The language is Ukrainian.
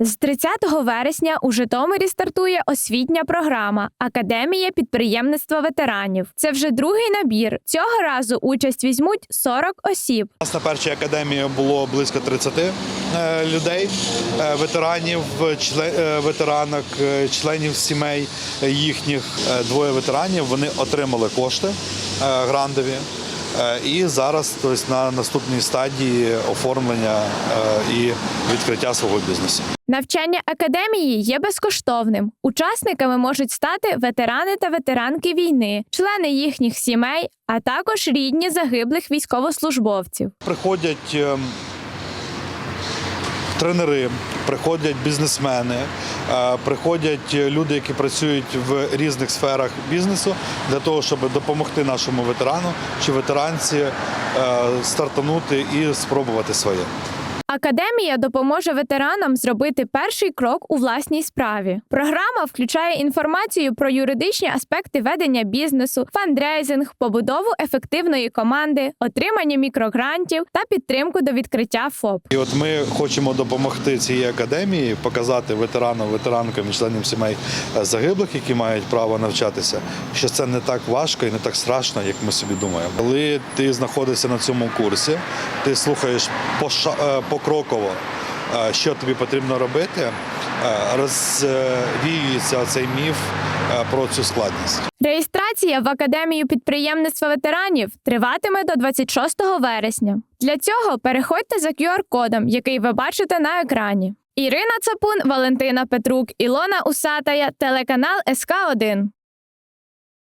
З 30 вересня у Житомирі стартує освітня програма Академія підприємництва ветеранів. Це вже другий набір. Цього разу участь візьмуть 40 осіб. На першій академії було близько 30 е, людей, е, ветеранів, е, ветеранок, членів сімей їхніх. Двоє ветеранів вони отримали кошти грантові. Е, І зараз тобто, на наступній стадії оформлення е, і відкриття свого бізнесу. Навчання академії є безкоштовним. Учасниками можуть стати ветерани та ветеранки війни, члени їхніх сімей, а також рідні загиблих військовослужбовців. Приходять ем, тренери, приходять бізнесмени, е, приходять люди, які працюють в різних сферах бізнесу для того, щоб допомогти нашому ветерану чи ветеранці е, стартанути і спробувати своє. Академія допоможе ветеранам зробити перший крок у власній справі. Програма включає інформацію про юридичні аспекти ведення бізнесу, фандрейзинг, побудову ефективної команди, отримання мікрогрантів та підтримку до відкриття ФОП. І от ми хочемо допомогти цій академії, показати ветеранам, ветеранкам і членам сімей е, загиблих, які мають право навчатися, що це не так важко і не так страшно, як ми собі думаємо. Коли ти знаходишся на цьому курсі, ти слухаєш е, покроково, е, що тобі потрібно робити, е, розвіюється цей міф е, про цю складність. Реєстрація в Академію підприємництва ветеранів триватиме до 26 вересня. Для цього переходьте за QR-кодом, який ви бачите на екрані. Ірина Цапун, Валентина Петрук, Ілона Усатая, телеканал СК 1